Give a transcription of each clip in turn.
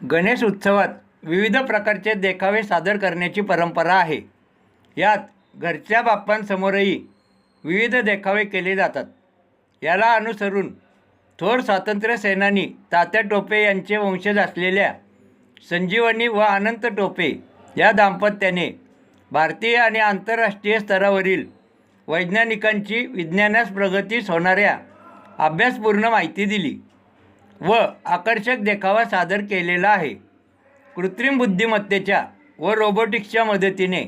गणेश उत्सवात विविध प्रकारचे देखावे सादर करण्याची परंपरा आहे. यात घरच्या बाप्पांसमोरही विविध देखावे केले जातात. याला अनुसरून थोर स्वातंत्र्य सेनानी तात्या टोपे यांचे वंशज असलेल्या संजीवनी व अनंत टोपे या दाम्पत्याने भारतीय आणि आंतरराष्ट्रीय स्तरावरील वैज्ञानिकांची विज्ञानास प्रगतीस होणाऱ्या अभ्यासपूर्ण माहिती दिली व आकर्षक देखावा सादर केलेला आहे. कृत्रिम बुद्धिमत्तेच्या व रोबोटिक्सच्या मदतीने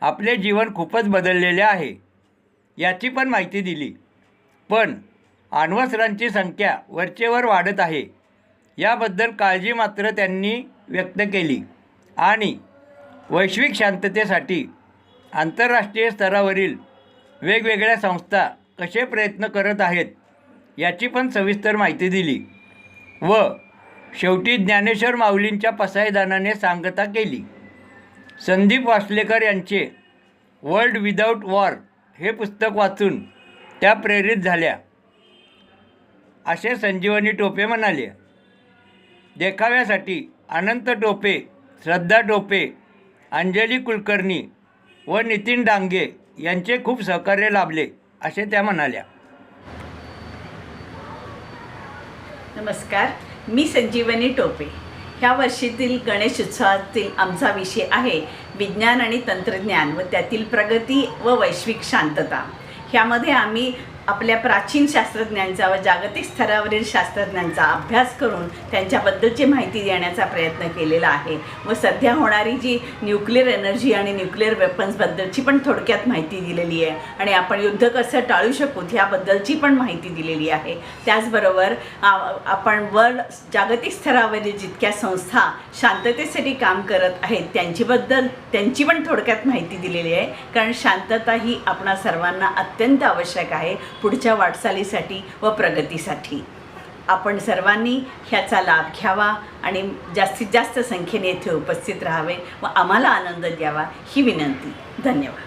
आपले जीवन खूपच बदललेले आहे. याची पण माहिती दिली. पण अण्वस्त्रांची संख्या वरचेवर वाढत आहे. याबद्दल काळजी मात्र त्यांनी व्यक्त केली आणि वैश्विक शांततेसाठी आंतरराष्ट्रीय स्तरावरील वेगवेगळ्या संस्था कसे प्रयत्न करत आहेत याची पण सविस्तर माहिती दिली. व शेवटी ज्ञानेश्वर माऊलींच्या पसायदानाने सांगता केली. संदीप वासलेकर यांचे वर्ल्ड विदाऊट वॉर हे पुस्तक वाचून त्या प्रेरित झाल्या. असे संजीवनी टोपे म्हणाले देखाव्यासाठी अनंत टोपे श्रद्धा टोपे अंजली कुलकर्णी व नितीन डांगे यांचे खूप सहकार्य लाभले असे त्या म्हणाल्या. नमस्कार मी संजीवनी टोपे. ह्या वर्षीतील गणेश उत्सवातील आमचा विषय आहे विज्ञान आणि तंत्रज्ञान व त्यातील प्रगती व वैश्विक शांतता. ह्यामध्ये आम्ही आपल्या प्राचीन शास्त्रज्ञांचा व जागतिक स्तरावरील शास्त्रज्ञांचा अभ्यास करून त्यांच्याबद्दलची माहिती देण्याचा प्रयत्न केलेला आहे. व सध्या होणारी जी न्यूक्लिअर एनर्जी आणि न्यूक्लिअर वेपन्सबद्दलची पण थोडक्यात माहिती दिलेली आहे. आणि आपण युद्ध कसं टाळू शकू ह्याबद्दलची पण माहिती दिलेली आहे. त्याचबरोबर आपण वर्ल्ड जागतिक स्तरावरील जितक्या संस्था शांततेसाठी काम करत आहेत त्यांच्याबद्दल त्यांची पण थोडक्यात माहिती दिलेली आहे. कारण शांतता ही आपणा सर्वांना अत्यंत आवश्यक आहे. पुढच्या वाटचालीसाठी व प्रगतीसाठी. आपण सर्वांनी ह्याचा लाभ घ्यावा आणि जास्तीत जास्त संख्येने येथे उपस्थित राहावे व आम्हाला आनंद द्यावा ही विनंती. धन्यवाद.